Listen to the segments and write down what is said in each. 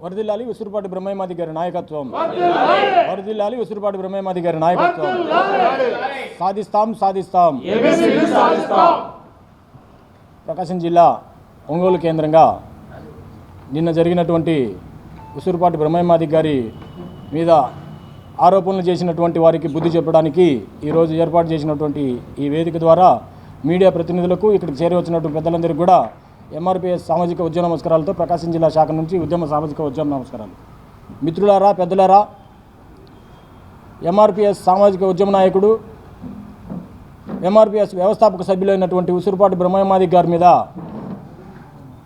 వరదిల్లాలి ఉసురుపాటి బ్రహ్మయ్యమాది గారి నాయకత్వం. వరదిల్లాలి! ఉసురుపాటి బ్రహ్మయ్యమాది గారి నాయకత్వం. సాధిస్తాం సాధిస్తాం. ప్రకాశం జిల్లా ఒంగోలు కేంద్రంగా నిన్న జరిగినటువంటి ఉసురుపాటి బ్రహ్మయ్యమాది గారి మీద ఆరోపణలు చేసినటువంటి వారికి బుద్ధి చెప్పడానికి ఈరోజు ఏర్పాటు చేసినటువంటి ఈ వేదిక ద్వారా మీడియా ప్రతినిధులకు ఇక్కడికి చేరి వచ్చినటువంటి పెద్దలందరికీ కూడా ఎంఆర్పిఎస్ సామాజిక ఉద్యమ నమస్కారాలతో ప్రకాశం జిల్లా శాఖ నుంచి ఉద్యమ సామాజిక ఉద్యమ నమస్కారాలు. మిత్రులారా పెద్దలారా ఎంఆర్పిఎస్ సామాజిక ఉద్యమ నాయకుడు ఎంఆర్పిఎస్ వ్యవస్థాపక సభ్యులైనటువంటి ఉసురుపాటి బ్రహ్మయమాది గారి మీద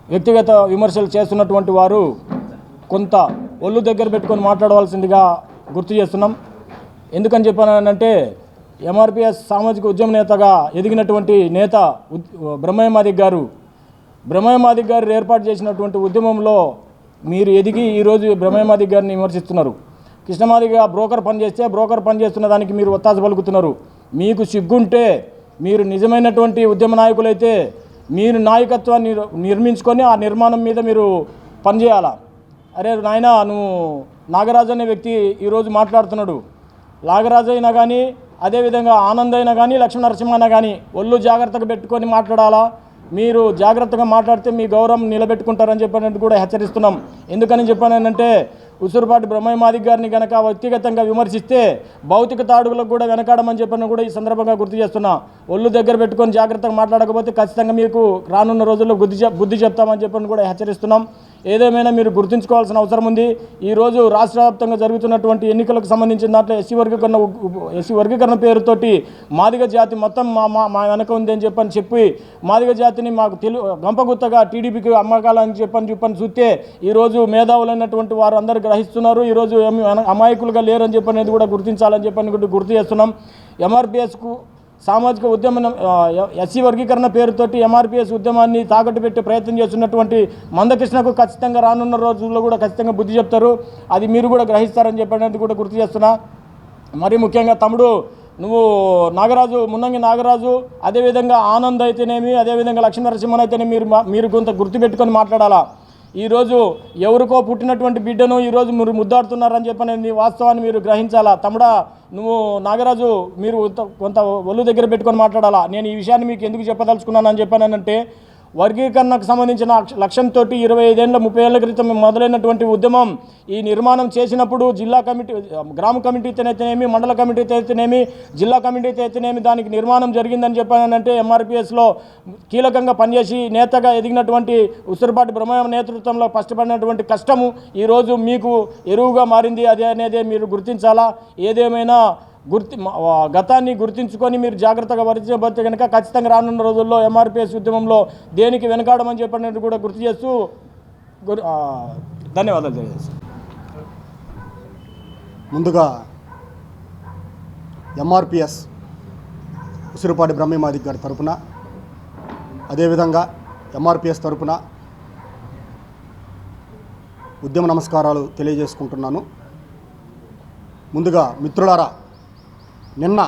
వ్యక్తిగత విమర్శలు చేస్తున్నటువంటి వారు కొంత ఒళ్ళు దగ్గర పెట్టుకొని మాట్లాడవలసిందిగా గుర్తు చేస్తున్నాం. ఎందుకని చెప్పానంటే ఎంఆర్పిఎస్ సామాజిక ఉద్యమ నేతగా ఎదిగినటువంటి నేత ఉద్- బ్రహ్మయ్యమాదిక్ గారు బ్రహ్మయ్యమాదిక్ గారు ఏర్పాటు చేసినటువంటి ఉద్యమంలో మీరు ఎదిగి ఈరోజు బ్రహ్మయ్యమాదిక్ గారిని విమర్శిస్తున్నారు. కృష్ణమాదిగా బ్రోకర్ పనిచేస్తే బ్రోకర్ పనిచేస్తున్న దానికి మీరు ఒత్తాస పలుకుతున్నారు. మీకు సిగ్గుంటే మీరు నిజమైనటువంటి ఉద్యమ నాయకులైతే మీరు నాయకత్వాన్ని నిర్మించుకొని ఆ నిర్మాణం మీద మీరు పనిచేయాలా అరే నాయన నువ్వు నాగరాజు అనే వ్యక్తి ఈరోజు మాట్లాడుతున్నాడు. నాగరాజు అయినా కానీ అదేవిధంగా ఆనంద్ అయినా కానీ లక్ష్మీ నరసింహ అయినా కానీ ఒళ్ళు జాగ్రత్తగా పెట్టుకొని మాట్లాడాలా? మీరు జాగ్రత్తగా మాట్లాడితే మీ గౌరవం నిలబెట్టుకుంటారని చెప్పినట్టు కూడా హెచ్చరిస్తున్నాం. ఎందుకని చెప్పానంటే ఉసురుపాటి బ్రహ్మయ్య మాదిక్ గారిని కనుక వ్యక్తిగతంగా విమర్శిస్తే భౌతిక తాడుగులకు కూడా వెనకాడమని చెప్పిన కూడా ఈ సందర్భంగా గుర్తు చేస్తున్నా. ఒళ్ళు దగ్గర పెట్టుకొని జాగ్రత్తగా మాట్లాడకపోతే ఖచ్చితంగా మీకు రానున్న రోజుల్లో బుద్ధి చెప్- బుద్ధి చెప్తామని చెప్పని కూడా హెచ్చరిస్తున్నాం. ఏదేమైనా మీరు గుర్తుంచుకోవాల్సిన అవసరం ఉంది. ఈరోజు రాష్ట్ర వ్యాప్తంగా జరుగుతున్నటువంటి ఎన్నికలకు సంబంధించిన దాంట్లో ఎస్సీ వర్గీకరణ ఎస్సీ వర్గీకరణ పేరుతోటి మాదిగ జాతి మొత్తం మా మా మా వెనక ఉంది అని చెప్పని చెప్పి మాదిగ జాతిని మాకు తెలు గంపగుత్తగా టీడీపీకి అమ్మకాలని చెప్పని చెప్పని చూస్తే ఈరోజు మేధావులైనటువంటి వారు అందరూ గ్రహిస్తున్నారు. ఈరోజు అమాయకులుగా లేరని చెప్పనేది కూడా గుర్తించాలని చెప్పని కూడా గుర్తు చేస్తున్నాం. ఎంఆర్పిఎస్కు సామాజిక ఉద్యమం ఎస్సీ వర్గీకరణ పేరుతోటి ఎంఆర్పిఎస్ ఉద్యమాన్ని తాకట్టు పెట్టే ప్రయత్నం చేస్తున్నటువంటి మందకృష్ణకు ఖచ్చితంగా రానున్న రోజుల్లో కూడా ఖచ్చితంగా బుద్ధి చెప్తారు. అది మీరు కూడా గ్రహిస్తారని చెప్పినది కూడా గుర్తు చేస్తున్నా. మరి ముఖ్యంగా తమ్ముడు నువ్వు నాగరాజు మున్నంగి నాగరాజు అదేవిధంగా ఆనంద్ అయితేనేమి అదేవిధంగా లక్ష్మీ నరసింహన్ అయితేనే మీరు మా- మీరు కొంత గుర్తుపెట్టుకొని మాట్లాడాలా? ఈరోజు ఎవరికో పుట్టినటువంటి బిడ్డను ఈరోజు మీరు ముద్దాడుతున్నారని చెప్పనేది వాస్తవాన్ని మీరు గ్రహించాలా? తమ్ముడా నువ్వు నాగరాజు మీరు కొంత- కొంత ఒళ్ళు దగ్గర పెట్టుకొని మాట్లాడాలా? నేను ఈ విషయాన్ని మీకు ఎందుకు చెప్పదలుచుకున్నానని చెప్పానంటే వర్గీకరణకు సంబంధించిన లక్ష్యంతో ఇరవై ఐదేళ్ళ ముప్పై ఏళ్ళ క్రితం మొదలైనటువంటి ఉద్యమం ఈ నిర్మాణం చేసినప్పుడు జిల్లా కమిటీ గ్రామ కమిటీ అయితేనేమి మండల కమిటీ అయితేనేమి జిల్లా కమిటీ అయితేనేమి దానికి నిర్మాణం జరిగిందని చెప్పానంటే ఎంఆర్పిఎస్లో కీలకంగా పనిచేసి నేతగా ఎదిగినటువంటి ఉసిరిపాటి బ్రహ్మ నేతృత్వంలో కష్టపడినటువంటి కష్టము ఈరోజు మీకు ఎరువుగా మారింది. అదే అనేది మీరు గుర్తించాలా? ఏదేమైనా గుర్తి గతాన్ని గుర్తించుకొని మీరు జాగ్రత్తగా వరించబడితే కనుక ఖచ్చితంగా రానున్న రోజుల్లో ఎంఆర్పిఎస్ ఉద్యమంలో దేనికి వెనకాడమని చెప్పినట్టు కూడా గుర్తు చేస్తూ ధన్యవాదాలు తెలియజేస్తాను. ముందుగా ఎంఆర్పిఎస్ ఉసిరిపాటి బ్రహ్మమాదిక్ గారి తరపున అదేవిధంగా ఎంఆర్పిఎస్ తరపున ఉద్యమ నమస్కారాలు తెలియజేసుకుంటున్నాను. ముందుగా మిత్రులారా నిన్న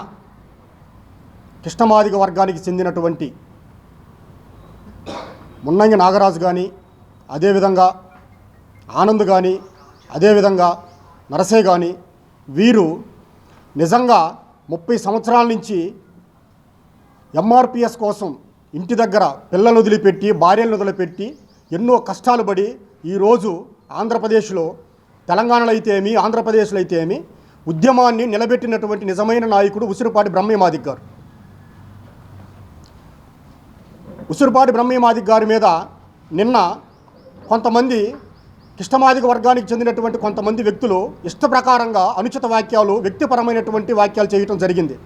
కృష్ణమాదిగ వర్గానికి చెందినటువంటి మున్నంగి నాగరాజు కానీ అదేవిధంగా ఆనంద్ కానీ అదేవిధంగా నరసే కానీ వీరు నిజంగా ముప్పై సంవత్సరాల నుంచి ఎంఆర్పిఎస్ కోసం ఇంటి దగ్గర పిల్లలు వదిలిపెట్టి భార్యలను వదిలిపెట్టి ఎన్నో కష్టాలు పడి ఈరోజు ఆంధ్రప్రదేశ్లో తెలంగాణలో అయితే ఏమి ఆంధ్రప్రదేశ్లో అయితే ఏమి ఉద్యమాన్ని నిలబెట్టినటువంటి నిజమైన నాయకుడు ఉసిరిపాటి బ్రహ్మమాదిక్ గారు. ఉసిరిపాటి బ్రహ్మమాదిక్ గారి మీద నిన్న కొంతమంది కిష్టమాదిక వర్గానికి చెందినటువంటి కొంతమంది వ్యక్తులు ఇష్ట ప్రకారంగా అనుచిత వాక్యాలు వ్యక్తిపరమైనటువంటి వాక్యాలు చేయటం జరిగింది.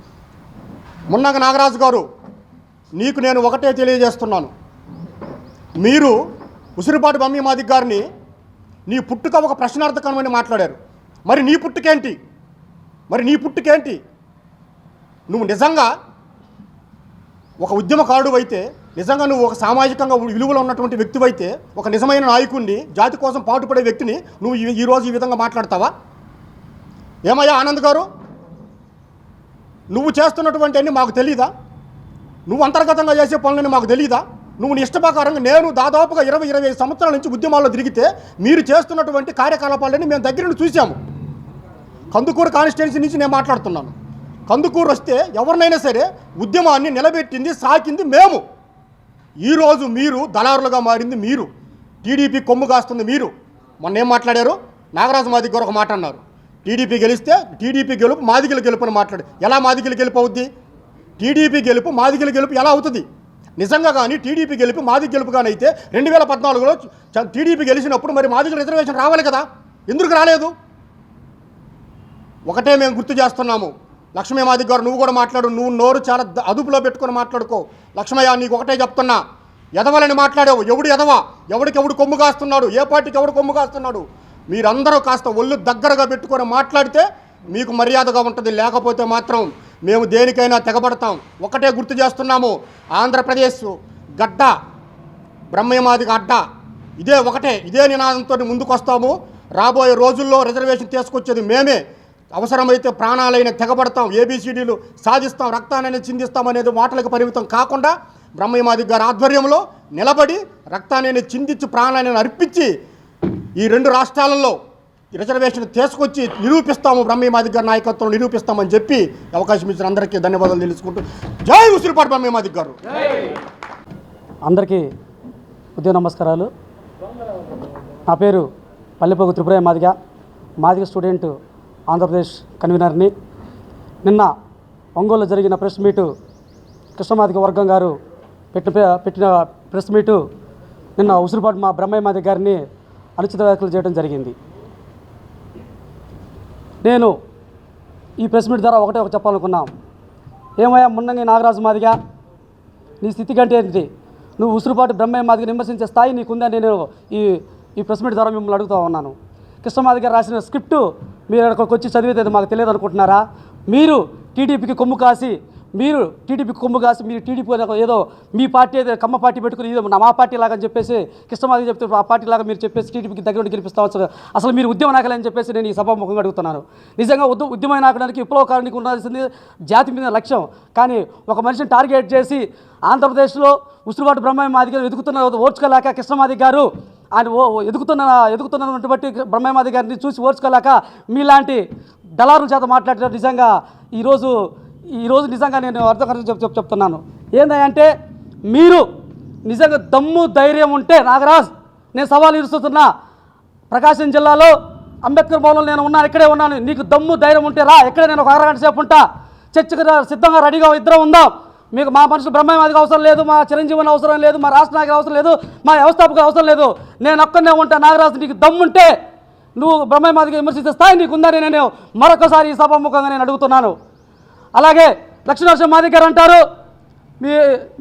మున్నగ నాగరాజు గారు నీకు నేను ఒకటే తెలియజేస్తున్నాను. మీరు ఉసిరిపాటి బమ్మిమాదిక్ గారిని నీ పుట్టుక ఒక ప్రశ్నార్థకమని మాట్లాడారు. మరి నీ పుట్టుకేంటి? మరి నీ పుట్టుకేంటి? నువ్వు నిజంగా ఒక ఉద్యమకారుడు అయితే నిజంగా నువ్వు ఒక సామాజికంగా విలువలు ఉన్నటువంటి వ్యక్తివైతే ఒక నిజమైన నాయకుడిని జాతి కోసం పాటుపడే వ్యక్తిని నువ్వు ఈ- ఈరోజు ఈ విధంగా మాట్లాడతావా? ఏమయ్యా ఆనంద్ గారు? నువ్వు చేస్తున్నటువంటి అన్ని మాకు తెలియదా నువ్వు అంతర్గతంగా చేసే పనులని మాకు తెలియదా నువ్వు నీ ఇష్టప్రకారంగా నేను దాదాపుగా ఇరవై ఇరవై సంవత్సరాల నుంచి ఉద్యమాల్లో తిరిగితే మీరు చేస్తున్నటువంటి కార్యకలాపాలని మేము దగ్గర నుండి చూసాము కందుకూరు కాన్స్టిట్యున్సీ నుంచి నేను మాట్లాడుతున్నాను. కందుకూరు వస్తే ఎవరినైనా సరే ఉద్యమాన్ని నిలబెట్టింది సాకింది మేము. ఈరోజు మీరు దళారులుగా మారింది మీరు. టీడీపీ కొమ్ము కాస్తుంది మీరు. మొన్న ఏం మాట్లాడారు? నాగరాజు మాదిగ గారు ఒక మాట అన్నారు. టీడీపీ గెలిస్తే టీడీపీ గెలుపు మాదిగల గెలుపు అని మాట్లాడు. ఎలా మాదిగల గెలుపు అవుద్ది? టీడీపీ గెలుపు మాదిగల గెలుపు ఎలా అవుతుంది? నిజంగా కానీ టీడీపీ గెలుపు మాదిగ గెలుపు కానీ అయితే రెండు వేల పద్నాలుగులో టీడీపీ గెలిచినప్పుడు మరి మాదిగల రిజర్వేషన్ రావాలి కదా? ఎందుకు రాలేదు? ఒకటే మేము గుర్తు చేస్తున్నాము. లక్ష్మీమాది గారు నువ్వు కూడా మాట్లాడు నువ్వు నోరు చాలా అదుపులో పెట్టుకుని మాట్లాడుకో. లక్ష్మయ్య నీకు ఒకటే చెప్తున్నా. ఎదవలని మాట్లాడావు. ఎవడు ఎదవ? ఎవడికి ఎవడు కొమ్ము కాస్తున్నాడు? ఏ పార్టీకి ఎవడు కొమ్ము కాస్తున్నాడు? మీరందరూ కాస్త ఒళ్ళు దగ్గరగా పెట్టుకొని మాట్లాడితే మీకు మర్యాదగా ఉంటుంది. లేకపోతే మాత్రం మేము దేనికైనా తెగబడతాం. ఒకటే గుర్తు చేస్తున్నాము. ఆంధ్రప్రదేశ్ గడ్డ బ్రహ్మయమాదిగా అడ్డ ఇదే ఒకటే. ఇదే నినాదంతో ముందుకు వస్తాము రాబోయే రోజుల్లో రిజర్వేషన్ తీసుకొచ్చేది మేమే. అవసరమైతే ప్రాణాలైన తెగబడతాం ఏబిసిడీలు సాధిస్తాం రక్తాన్ని చిందిస్తాం అనేది మాటలకు పరిమితం కాకుండా బ్రహ్మయ్యమాది గారి ఆధ్వర్యంలో నిలబడి రక్తాన్ని చిందించి ప్రాణాన్ని అర్పించి ఈ రెండు రాష్ట్రాలలో రిజర్వేషన్ తీసుకొచ్చి నిరూపిస్తాము బ్రహ్మయ్యమాది గారి నాయకత్వం నిరూపిస్తామని చెప్పి అవకాశం ఇచ్చిన అందరికీ ధన్యవాదాలు తెలుసుకుంటూ జై ఉసిరిపాటు బ్రహ్మయ్యమాది గారు. అందరికీ ఉద్యోగ నమస్కారాలు. నా పేరు పల్లెపోగు త్రిపురయ్య మాదిగ. మాదిగ స్టూడెంట్ ఆంధ్రప్రదేశ్ కన్వీనర్ని. నిన్న ఒంగోలులో జరిగిన ప్రెస్ మీటు కృష్ణమాదిగ వర్గం గారు పెట్టిన పెట్టిన ప్రెస్ మీటు నిన్న ఉసిరిపాటు మా బ్రహ్మయ్య మాది గారిని అనుచిత వ్యాఖ్యలు చేయడం జరిగింది. నేను ఈ ప్రెస్ మీట్ ద్వారా ఒకటే ఒక చెప్పాలనుకున్నాం. ఏమయ్యా మున్నంగి నాగరాజు మాదిగా? నీ స్థితి కంటే ఏంటి? నువ్వు ఉసురుపాటు బ్రహ్మయ్య మాదిగా విమర్శించే స్థాయి నీకుందని నేను ఈ ఈ ప్రెస్ మీట్ ద్వారా మిమ్మల్ని అడుగుతూ ఉన్నాను. కృష్ణమాది గారు రాసిన స్క్రిప్టు మీరు అక్కడికి వచ్చి చదివేది మాకు తెలియదు అనుకుంటున్నారా మీరు టీడీపీకి కొమ్ము కాసి మీరు టీడీపీకి కొమ్ము కాసి మీరు టీడీపీ ఏదో మీ పార్టీ ఏదో కమ్మ పార్టీ పెట్టుకుని ఏదో మా పార్టీ లాగా అని చెప్పేసి కృష్ణమాది చెప్తే ఆ పార్టీ లాగా మీరు చెప్పేసి టీడీపీకి దగ్గర నుండి గెలిపిస్తావచ్చు అసలు మీరు ఉద్యమ నాయకులు అని చెప్పేసి నేను ఈ సభాముఖంగా అడుగుతున్నాను నిజంగా ఉద్య ఉద్యమ నాయకుడానికి విప్లవకారానికి ఉండాల్సింది జాతి మీద లక్ష్యం. కానీ ఒక మనిషిని టార్గెట్ చేసి ఆంధ్రప్రదేశ్లో ఉసురుబాటు బ్రహ్మయ్య మాదిగ వెతుకుతున్న ఓర్చుకోలేక కృష్ణమాది గారు ఆయన ఓ ఎదుగుతున్న ఎదుగుతున్నటువంటి బట్టి గారిని చూసి ఓర్చుకోలేక మీలాంటి దళారుల చేత మాట్లాడిన నిజంగా. ఈరోజు ఈరోజు నిజంగా నేను అర్థం చెప్ చెప్ చెప్తున్నాను. ఏంటంటే మీరు నిజంగా దమ్ము ధైర్యం ఉంటే నాగరాజ్ నేను సవాల్ ఇరుస్తున్నా ప్రకాశం జిల్లాలో అంబేద్కర్ భవన్లో నేను ఉన్నాను ఇక్కడే ఉన్నాను. నీకు దమ్ము ధైర్యం ఉంటే రా ఎక్కడే నేను ఒక అరగంట సేపు ఉంటా. చర్చకు సిద్ధంగా రెడీగా ఇద్దరం ఉందాం. మీకు మా మనుషులు బ్రహ్మమాదికి అవసరం లేదు మా చిరంజీవన్ అవసరం లేదు మా రాష్ట్ర నాయకులు అవసరం లేదు మా వ్యవస్థాపకులు అవసరం లేదు. నేను ఒక్కనే ఉంటా నాగరాజు నీకు దమ్ముంటే నువ్వు బ్రహ్మవాదికి విమర్శించే స్థాయి నీకుందని నేను మరొకసారి ఈ సభాముఖంగా నేను అడుగుతున్నాను. అలాగే లక్ష్మీనరసింహ మాదిక్ గారు అంటారు మీ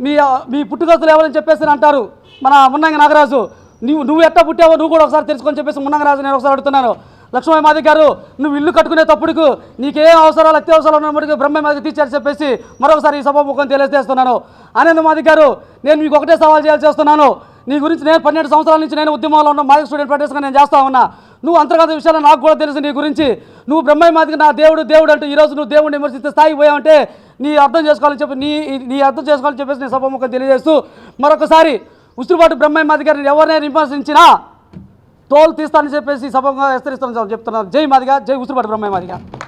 మీ మీ పుట్టుకొస్తులు ఎవరని చెప్పేసి అంటారు మన మున్నంగి నాగరాజు. నువ్వు నువ్వు ఎట్లా పుట్టావో నువ్వు కూడా ఒకసారి తెలుసుకొని చెప్పేసి మున్నంగి నేను ఒకసారి అడుగుతున్నాను. లక్ష్మయ్య మాదిక్ గారు నువ్వు ఇల్లు కట్టుకునేటప్పుడు నీకేం అవసరాలు అత్యవసరాలు ఉన్నప్పటికీ బ్రహ్మ మాదికి తీర్చారు చెప్పేసి మరొకసారి ఈ సభాముఖం తెలియజేస్తున్నాను. ఆనంద్ మాదిక్ గారు నేను మీకు ఒకటే సవాల్ చేయాల్సి వస్తున్నాను. నీ గురించి నేను పన్నెండు సంవత్సరాల నుంచి నేను ఉద్యమంలో ఉన్న మాదిక స్టూడెంట్ ఫెడరేషన్గా నేను చేస్తా ఉన్నా. నువ్వు అంతర్గత విషయాలు నాకు కూడా తెలుసు నీ గురించి. నువ్వు బ్రహ్మయ్య మాదికి నా దేవుడు దేవుడు అంటూ ఈరోజు నువ్వు దేవుడిని విమర్శిస్తే స్థాయికి పోయావంటే నీ అర్థం చేసుకోవాలని చెప్పి నీ నీ అర్థం చేసుకోవాలని చెప్పేసి నేను సభాముఖం తెలియజేస్తూ మరొకసారి ఉసురుబాటు బ్రహ్మయ్య మాది గారిని ఎవరినైనా విమర్శించినా తోలు తీస్తానని చెప్పేసి సభంగా హెచ్చరిస్తానని చెప్తున్నాను జై మాదిగా జై ఉసురుబాటు బ్రహ్మయ్య మాదిగా.